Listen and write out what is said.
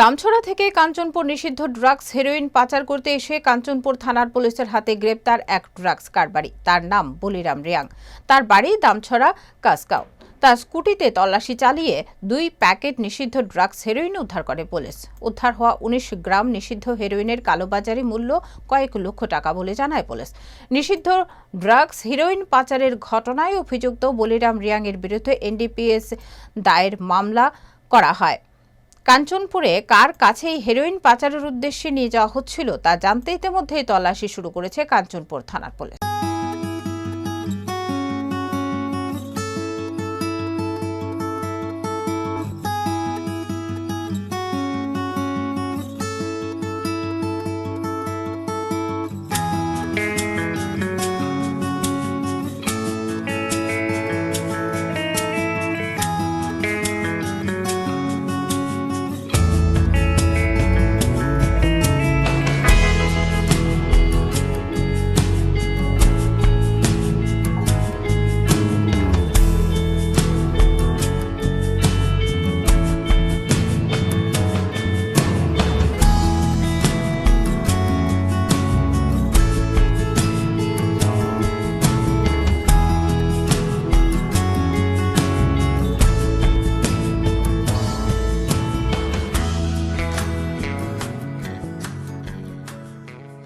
দামছড়া থেকে কাঞ্চনপুর নিষিদ্ধ drugs, heroin পাচার করতে এসে কাঞ্চনপুর থানার পুলিশের হাতে গ্রেপ্তার এক ড্রাগস কারবারি। তার নাম বলিরাম রিয়াং। তার বাড়ি দামছড়া কাসকাও তার স্কুটিতে তল্লাশি চালিয়ে দুই প্যাকেট নিষিদ্ধ ড্রাগস, হেরোইন উদ্ধার করে পুলিশ। উদ্ধার হওয়া উনিশ গ্রাম নিষিদ্ধ হেরোইনের কালোবাজারি মূল্য কয়েক লক্ষ টাকা বলে জানায় পুলিশ। নিষিদ্ধ ড্রাগস, হিরোইন পাচারের ঘটনায় অভিযুক্ত বলিরাম রিয়াংয়ের বিরুদ্ধে এনডিপিএস দায়ের মামলা করা হয়। কাঞ্চনপুরে কার কাছেই হেরোইন পাচারের উদ্দেশ্যে নিয়ে যাওয়া হচ্ছিল তা জানতে ইতিমধ্যেই তল্লাশি শুরু করেছে কাঞ্চনপুর থানার পুলিশ।